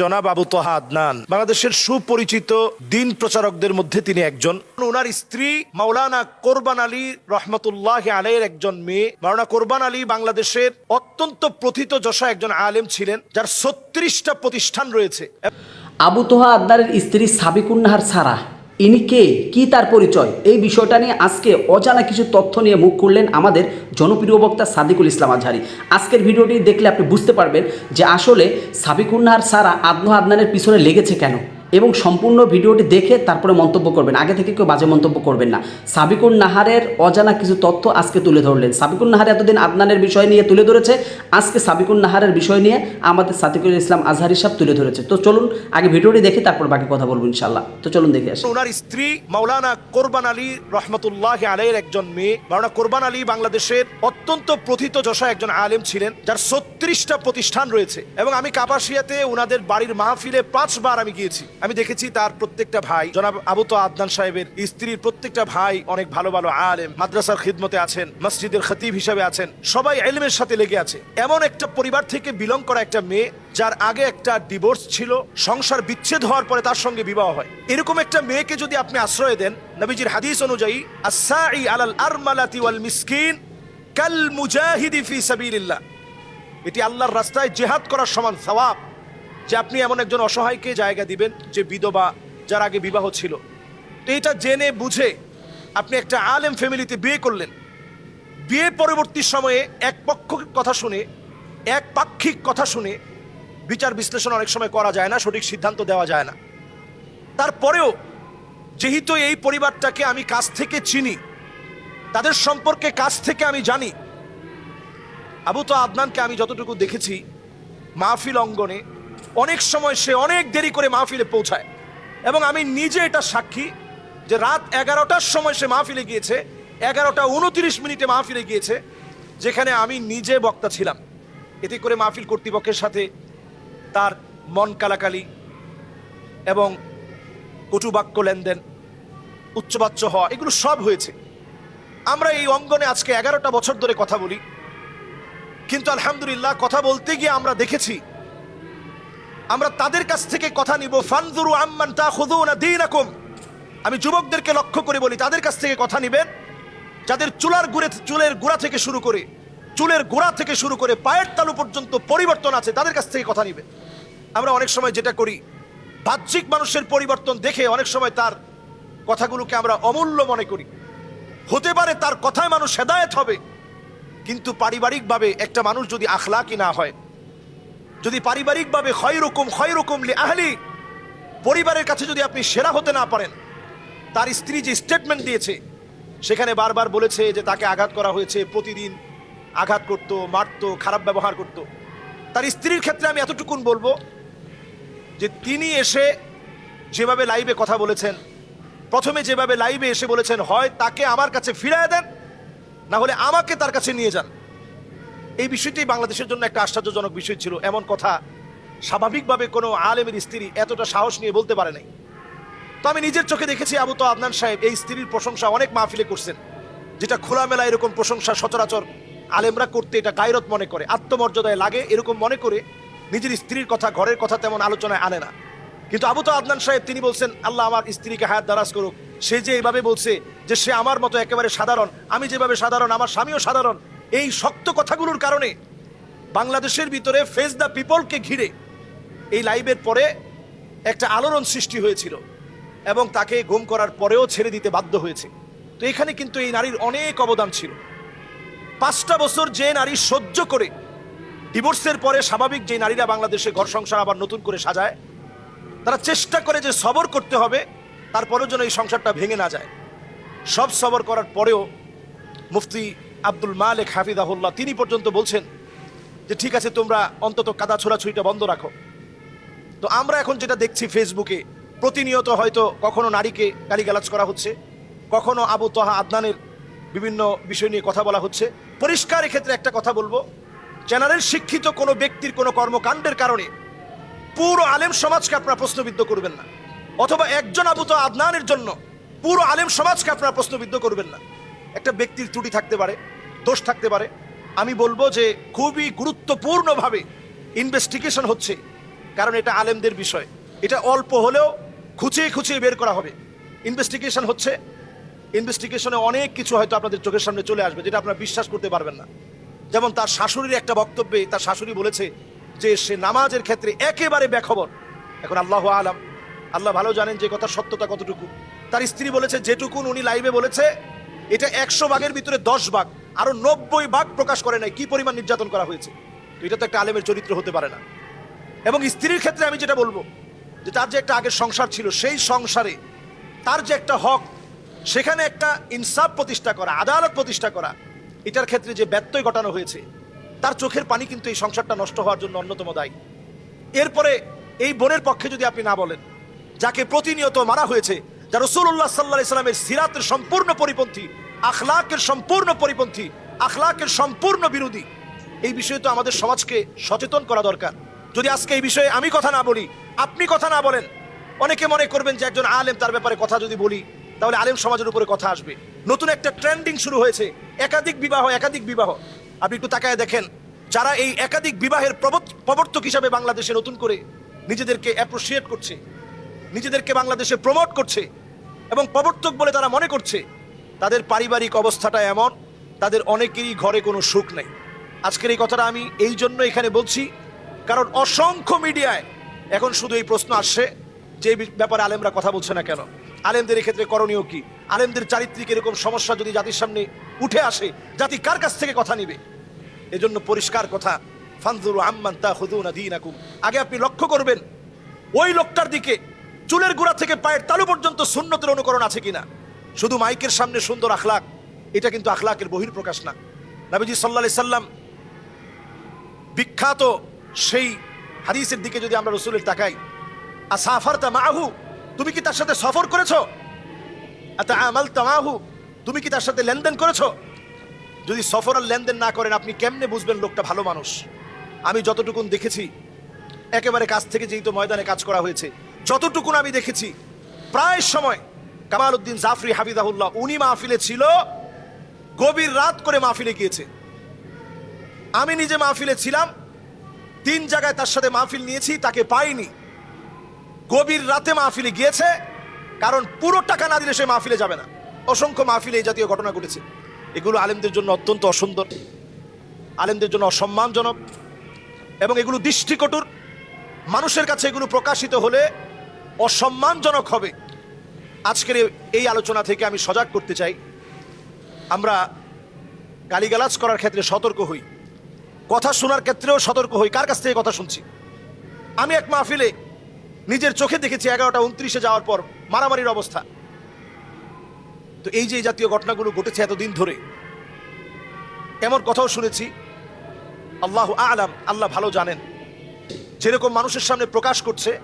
জনাব আবু তোহা আদনান। বাংলাদেশের সুপরিচিত দিন প্রচারকদের মধ্যে তিনি একজন। ওনার স্ত্রী মাওলানা কোরবান আলী রহমতুল্লাহ আলের একজন মেয়ে। মাওলানা কোরবান আলী বাংলাদেশের অত্যন্ত প্রথিত যশা একজন আলেম ছিলেন, যার ছত্রিশটা প্রতিষ্ঠান রয়েছে। আবু তোহা আদনারের স্ত্রী সাবিকুন্নাহার সারা ইনি কে? কী তার পরিচয়? এই বিষয়টা নিয়ে আজকে অজানা কিছু তথ্য নিয়ে মুখ খুললেন আমাদের জনপ্রিয় বক্তা সাদিকুল ইসলাম আজহারি। আজকের ভিডিওটি দেখলে আপনি বুঝতে পারবেন যে আসলে সাবিকুন্নাহার সারা আদনা আদনানের পিছনে লেগেছে কেন। এবং সম্পূর্ণ ভিডিওটি দেখে তারপরে মন্তব্য করবেন। আগে থেকে কেউ বাজে মন্তব্য করবেন না। সাবিকুন নাহারের অজানা কিছু তথ্য আজকে তুলে ধরলেন। সাবিকুন নাহার এতদিন আদনানের বিষয় নিয়ে তুলে ধরেছে। আজকে সাবিকুন নাহারের বিষয় নিয়ে আমাদের সাদিকুল ইসলাম আজহারি সাহেব তুলে ধরেছে। তো চলুন, আগে ভিডিওটি দেখে তারপর বাকি কথা বলব ইনশাল্লাহ তো চলুন দেখে আসি। ওনার স্ত্রী মাওলানা কোরবান আলী রহমতুল্লাহ আলের একজন মেয়ে। মাওলানা কোরবান আলী বাংলাদেশের অত্যন্ত প্রথিত যশা একজন আলেম ছিলেন, যার ছত্রিশটা প্রতিষ্ঠান রয়েছে। এবং আমি কাপাসিয়াতে ওনাদের বাড়ির মাহফিলে পাঁচবার আমি গিয়েছি। আমি দেখেছি তার প্রত্যেকটা ভাই, জনাব আবু তো আদনান সাহেবের স্ত্রীর প্রত্যেকটা ভাই অনেক ভালো ভালো আলেম, মাদ্রাসার খিদমতে আছেন, মসজিদের খতিব হিসাবে আছেন, সবাই এলমের সাথে লেগে আছে। এমন একটা পরিবার থেকে বিলং করা একটা মেয়ে, যার আগে একটা ডিভোর্স ছিল, সংসার বিচ্ছেদ হওয়ার পরে তার সঙ্গে বিবাহ হয়। এরকম একটা মেয়েকে যদি আপনি আশ্রয় দেন, নবীজির হাদিস অনুযায়ী আসাই আলাল আরমালাতি ওয়াল মিসকিন কাল মুজাহিদি ফি সাবিলিল্লাহ। এটি আল্লাহর রাস্তায় জেহাদ করার সমান সওয়াব। যে আপনি এমন একজন অসহায়কে জায়গা দিবেন, যে বিধবা যার আগে বিবাহ ছিল। তো এটা জেনে বুঝে আপনি একটা আলেম ফ্যামিলিতে বিয়ে করলেন। বিয়ে পরবর্তী সময়ে এক পক্ষ কথা শুনে, এক পাক্ষিক কথা শুনে বিচার বিশ্লেষণ অনেক সময় করা যায় না, সঠিক সিদ্ধান্ত দেওয়া যায় না। তারপরেও যেহেতু এই পরিবারটাকে আমি কাছ থেকে চিনি, তাদের সম্পর্কে কাছ থেকে আমি জানি, আবু তো আদনানকে আমি যতটুকু দেখেছি, মাহফিল অঙ্গনে অনেক সময় সে অনেক দেরি করে মাহফিলে পৌঁছায়। এবং আমি নিজে এটা সাক্ষী যে রাত এগারোটার সময় সে মাহফিলে গিয়েছে, এগারোটা উনত্রিশ মিনিটে মাহফিলে গিয়েছে, যেখানে আমি নিজে বক্তা ছিলাম। এতে করে মাহফিল কর্তৃপক্ষের সাথে তার মন কালাকালি এবং কটুবাক্য লেনদেন, উচ্চবাচ্য হওয়া, এগুলো সব হয়েছে। আমরা এই অঙ্গনে আজকে এগারোটা বছর ধরে কথা বলি। কিন্তু আলহামদুলিল্লাহ, কথা বলতে গিয়ে আমরা দেখেছি আমরা তাদের কাছ থেকে কথা নিব, ফানজুরু আম্মান তা খুদুনা দীনাকুম। আমি যুবকদেরকে লক্ষ্য করে বলি, তাদের কাছ থেকে কথা নিবেন। যাদের চুলার গুড়ে, চুলের গোড়া থেকে শুরু করে, চুলের গোড়া থেকে শুরু করে পায়ের তালু পর্যন্ত পরিবর্তন আছে, তাদের কাছ থেকে কথা নিবেন। আমরা অনেক সময় যেটা করি, বাহ্যিক মানুষের পরিবর্তন দেখে অনেক সময় তার কথাগুলোকে আমরা অমূল্য মনে করি। হতে পারে তার কথায় মানুষ হেদায়েত হবে, কিন্তু পারিবারিকভাবে একটা মানুষ যদি আখলাকি না হয় যদি পারিবারিকভাবে ক্ষয় রকম ক্ষয় রকম আহলি, পরিবারের কাছে যদি আপনি সেরা হতে না পারেন, তার স্ত্রী যে স্টেটমেন্ট দিয়েছে, সেখানে বারবার বলেছে যে তাকে আঘাত করা হয়েছে, প্রতিদিন আঘাত করত, মারত, খারাপ ব্যবহার করত। তার স্ত্রীর ক্ষেত্রে আমি এতটুকুন বলব যে তিনি এসে যেভাবে লাইভে কথা বলেছেন, প্রথমে যেভাবে লাইভে এসে বলেছেন, হয় তাকে আমার কাছে ফিরায় দেন, না হলে আমাকে তার কাছে নিয়ে যান। এই বিষয়টি বাংলাদেশের জন্য একটা আশ্চর্যজনক বিষয় ছিল। এমন কথা স্বাভাবিকভাবে কোনো আলেমের স্ত্রী এতটা সাহস নিয়ে বলতে পারে নাই। তো আমি নিজের চোখে দেখেছি আবু তো আদনান সাহেব, এই স্ত্রীর প্রশংসা অনেক মাহফিলে করছেন, যেটা খোলামেলা এরকম প্রশংসা সচরাচর আলেমরা করতে এটা গায়রত মনে করে, আত্মমর্যাদায় লাগে এরকম মনে করে নিজের স্ত্রীর কথা, ঘরের কথা তেমন আলোচনায় আনে না। কিন্তু আবু তো আদনান সাহেব তিনি বলছেন, আল্লাহ আমার স্ত্রীকে হায়াত দারাজ করুক। সে যে এইভাবে বলছে যে সে আমার মতো একেবারে সাধারণ, আমি যেভাবে সাধারণ, আমার স্বামীও সাধারণ এই শক্ত কথাগুলোর কারণে বাংলাদেশের ভিতরে ফেস দ্য পিপলকে ঘিরে এই লাইভের পরে একটা আলোড়ন সৃষ্টি হয়েছিল এবং তাকে গুম করার পরেও ছেড়ে দিতে বাধ্য হয়েছে। তো এখানে কিন্তু এই নারীর অনেক অবদান ছিল। পাঁচটা বছর যে নারী সহ্য করে ডিভোর্সের পরে স্বাভাবিক যে নারীরা বাংলাদেশে ঘর সংসার আবার নতুন করে সাজায়, তারা চেষ্টা করে যে সবর করতে হবে, তারপরেও যেন এই সংসারটা ভেঙে না যায়। সব সবর করার পরেও মুফতি আব্দুল মালেক হাফিদাহুল্লাহ তিনি পর্যন্ত বলছেন যে, ঠিক আছে, তোমরা অন্তত কাদা ছোড়াছুড়িটা বন্ধ রাখো। তো আমরা এখন যেটা দেখছি ফেসবুকে, প্রতিনিয়ত হয়তো কখনো নারীকে গালিগালাজ করা হচ্ছে, কখনো আবু তহা আদনানের বিভিন্ন বিষয় নিয়ে কথা বলা হচ্ছে। পরিষ্কার এক্ষেত্রে একটা কথা বলব জেনারেল শিক্ষিত কোনো ব্যক্তির কোনো কর্মকাণ্ডের কারণে পুরো আলেম সমাজকে আপনারা প্রশ্নবিদ্ধ করবেন না, অথবা একজন আবু তো আদনানের জন্য পুরো আলেম সমাজকে আপনারা প্রশ্নবিদ্ধ করবেন না। একটা ব্যক্তির ত্রুটি থাকতে পারে, দোষ থাকতে পারে। আমি বলব যে খুবই গুরুত্বপূর্ণভাবে ইনভেস্টিগেশন হচ্ছে, কারণ এটা আলেমদের বিষয়। এটা অল্প হলেও খুঁচিয়ে খুঁচিয়ে বের করা হবে। ইনভেস্টিগেশন হচ্ছে ইনভেস্টিগেশনে অনেক কিছু হয়তো আপনাদের চোখের সামনে চলে আসবে, যেটা আপনারা বিশ্বাস করতে পারবেন না। যেমন তার শাশুড়ির একটা বক্তব্যে, তার শাশুড়ি বলেছে যে সে নামাজের ক্ষেত্রে একেবারে ব্যাখবর এখন আল্লাহ আলাম, আল্লাহ ভালো জানেন যে কথা সত্যতা কতটুকু। তার স্ত্রী বলেছে, যেটুকুন উনি লাইভে বলেছে এটা একশো ভাগের ভিতরে দশ ভাগ, আরও নব্বই ভাগ প্রকাশ করে নাই, কি পরিমাণ নির্যাতন করা হয়েছে? তো এটা তো একটা আলেমের চরিত্র হতে পারে না। এবং স্ত্রীর ক্ষেত্রে আমি যেটা বলব, যে তার যে একটা আগের সংসার ছিল, সেই সংসারে তার যে একটা হক, সেখানে একটা ইনসাফ প্রতিষ্ঠা করা, আদালত প্রতিষ্ঠা করা, এটার ক্ষেত্রে যে ব্যত্যয় ঘটানো হয়েছে, তার চোখের পানি কিন্তু এই সংসারটা নষ্ট হওয়ার জন্য অন্যতম দায়ী। এরপরে এই বোনের পক্ষে যদি আপনি না বলেন, যাকে প্রতিনিয়ত মারা হয়েছে যা রসুল্লাহ সাল্লাহ ইসলামের সিরাতের সম্পূর্ণ পরিপন্থী, আখলাকের সম্পূর্ণ পরিপন্থী, আখলাকের সম্পূর্ণ বিরোধী। এই বিষয়ে তো আমাদের সমাজকে সচেতন করা দরকার। যদি আজকে এই বিষয়ে আমি কথা না বলি, আপনি কথা না বলেন, অনেকে মনে করবেন যে একজন আলেম তার ব্যাপারে কথা যদি বলি, তাহলে আলেম সমাজের উপরে কথা আসবে। নতুন একটা ট্রেন্ডিং শুরু হয়েছে, একাধিক বিবাহ একাধিক বিবাহ। আপনি একটু তাকায় দেখেন, যারা এই একাধিক বিবাহের প্রবর্ত- প্রবর্তক হিসাবে বাংলাদেশে নতুন করে নিজেদেরকে অ্যাপ্রিসিয়েট করছে, নিজেদেরকে বাংলাদেশে প্রমোট করছে এবং প্রবর্তক বলে তারা মনে করছে, তাদের পারিবারিক অবস্থাটা এমন, তাদের অনেকেরই ঘরে কোনো সুখ নেই। আজকের এই কথাটা আমি এই জন্য এখানে বলছি, কারণ অসংখ্য মিডিয়ায় এখন শুধু এই প্রশ্ন আসছে যে ব্যাপারে আলেমরা কথা বলছে না কেন? আলেমদের ক্ষেত্রে করণীয় কি? আলেমদের চারিত্রিক এরকম সমস্যা যদি জাতির সামনে উঠে আসে, জাতি কার কাছ থেকে কথা নিবে? এজন্য পরিষ্কার কথা, ফানজুরু আম্মান তা হুদুনা আগে আপনি লক্ষ্য করবেন, ওই লোকটার দিকে চুলের গোড়া থেকে পায়ের তালু পর্যন্ত সুন্নতের অনুকরণ আছে কিনা? শুধু মাইকের সামনে সুন্দর আখলাক, এটা কিন্তু আখলাকের বহির প্রকাশ না। নবীজি সাল্লাহ সাল্লাম বিখ্যাত সেই হাদিসের দিকে যদি আমরা রসুলের তাকাই আর সাফার তা মাহু তুমি কি তার সাথে সফর করেছ? আতা আমাল তামাহু তুমি কি তার সাথে লেনদেন করেছ? যদি সফর আর লেনদেন না করেন, আপনি কেমনে বুঝবেন লোকটা ভালো মানুষ? আমি যতটুকুন দেখেছি, একেবারে কাছ থেকে যেহেতু ময়দানে কাজ করা হয়েছে যতটুকুন আমি দেখেছি, প্রায় সময় কামাল উদ্দিন জাফরি হাবিদাহুল্লাহ উনি মাহফিলে ছিল, গভীর রাত করে মাহফিলে গিয়েছে। আমি নিজে মাহফিলে ছিলাম, তিন জায়গায় তার সাথে মাহফিল নিয়েছি, তাকে পাইনি। গভীর রাতে মাহফিলে গিয়েছে, কারণ পুরো টাকা না দিলে সে মাহফিলে যাবে না। অসংখ্য মাহফিলে এই জাতীয় ঘটনা ঘটেছে। এগুলো আলেমদের জন্য অত্যন্ত অসুন্দর, আলেমদের জন্য অসম্মানজনক এবং এগুলো দৃষ্টিকটুর। মানুষের কাছে এগুলো প্রকাশিত হলে অসম্মানজনক হবে। আজকের এই আলোচনা থেকে আমি সজাগ করতে চাই। আমরা গালিগালাজ করার ক্ষেত্রে সতর্ক হই। কথা শোনার ক্ষেত্রেও সতর্ক হই। কার কাছ থেকে কথা শুনছি? আমি এক মাহফিলে নিজের চোখে দেখেছি এগারোটা উনত্রিশে যাওয়ার পর মারামারির অবস্থা। তো এই যে জাতীয় ঘটনাগুলো ঘটেছে এতদিন ধরে, এমন কথাও শুনেছি। আল্লাহ আলাম, আল্লাহ ভালো জানেন। যেরকম মানুষের সামনে প্রকাশ করছে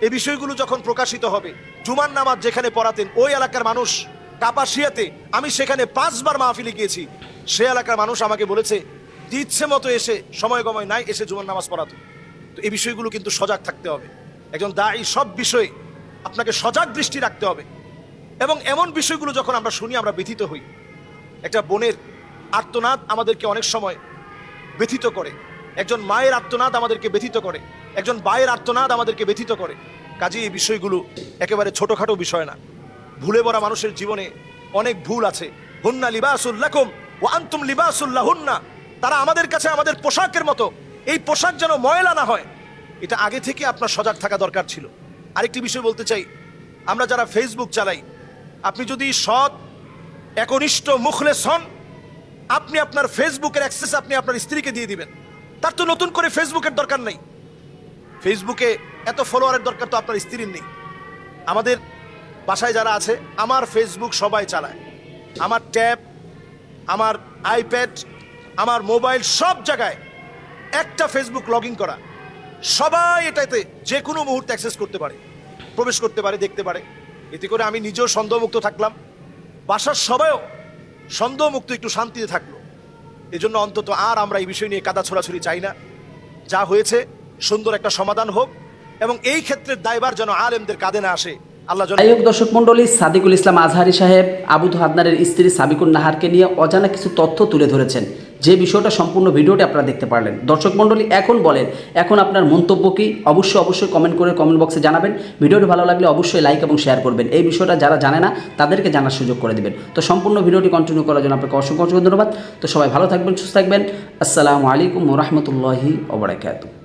এই বিষয়গুলো যখন প্রকাশিত হবে, জুমার নামাজ যেখানে পড়াতেন, ওই এলাকার মানুষ, কাপাসিয়াতে আমি সেখানে পাঁচবার মাহফিলে গিয়েছি। সে এলাকার মানুষ আমাকে বলেছে ইচ্ছে মতো এসে, সময় গময় নাই, এসে জুমার নামাজ পড়াতো। তো এই বিষয়গুলো কিন্তু সজাগ থাকতে হবে। একজন দায়ী, সব বিষয়ে আপনাকে সজাগ দৃষ্টি রাখতে হবে। এবং এমন বিষয়গুলো যখন আমরা শুনি, আমরা ব্যথিত হই। একটা বোনের আর্তনাদ আমাদেরকে অনেক সময় ব্যথিত করে। একজন মায়ের আর্তনাদ আমাদেরকে ব্যথিত করে। একজন বায়ের আর্তনাদ আমাদেরকে ব্যথিত করে। কাজে এই বিষয়গুলো একেবারে ছোটখাটো বিষয় না। ভুলে বরা মানুষের জীবনে অনেক ভুল আছে। হুন্না লিবাসুল্লাকুম ও আন্তুম লিবাসুল্লাহুন্না তারা আমাদের কাছে আমাদের পোশাকের মতো। এই পোশাক যেন ময়লা না হয়। এটা আগে থেকে আপনার সজাগ থাকা দরকার ছিল। আরেকটি বিষয় বলতে চাই। আমরা যারা ফেসবুক চালাই, আপনি যদি সৎ, একনিষ্ঠ, মুখলেস হন, আপনি আপনার ফেসবুকের অ্যাক্সেস আপনি আপনার স্ত্রীকে দিয়ে দিবেন। তার তো নতুন করে ফেসবুকের দরকার নেই। ফেসবুকে এত ফলোয়ারের দরকার তো আপনার স্ত্রীর নেই। আমাদের বাসায় যারা আছে, আমার ফেসবুক সবাই চালায়। আমার ট্যাব, আমার আইপ্যাড আমার মোবাইল সব জায়গায় একটা ফেসবুক লগ করা। সবাই এটাতে যে কোনো মুহূর্তে অ্যাক্সেস করতে পারে, প্রবেশ করতে পারে, দেখতে পারে। এতে করে আমি নিজেও সন্দেহমুক্ত থাকলাম। বাসার সবাইও সন্দেহমুক্ত, একটু শান্তিতে থাকল। এজন্য অন্তত আর আমরা এই বিষয় নিয়ে কাদা ছোড়াছুরি চাই না। যা হয়েছে সুন্দর একটা সমাধান হোক এবং এই ক্ষেত্রের দায়বার যেন আলেমদের কাঁধে না আসে। আল্লাহ হোক দর্শক মন্ডলী সাদিকুল ইসলাম আজহারি সাহেব, আবু হাদনারের স্ত্রী সাবিকুন নাহারকে নিয়ে অজানা কিছু তথ্য তুলে ধরেছেন। যে বিষয়টা সম্পূর্ণ ভিডিওটি আপনারা দেখতে পারলেন। দর্শক মণ্ডলী, এখন বলেন, এখন আপনার মন্তব্য কি? অবশ্যই অবশ্যই কমেন্ট করে কমেন্ট বক্সে জানাবেন। ভিডিওটি ভালো লাগলে অবশ্যই লাইক এবং শেয়ার করবেন। এই বিষয়টা যারা জানে না, তাদেরকে জানার সুযোগ করে দেবেন। তো সম্পূর্ণ ভিডিওটি কন্টিনিউ করার জন্য আপনাকে অসংখ্য অসংখ্য ধন্যবাদ। তো সবাই ভালো থাকবেন, সুস্থ থাকবেন। আসসালামু আলাইকুম রহমতুল্লাহি ওবরাকাতু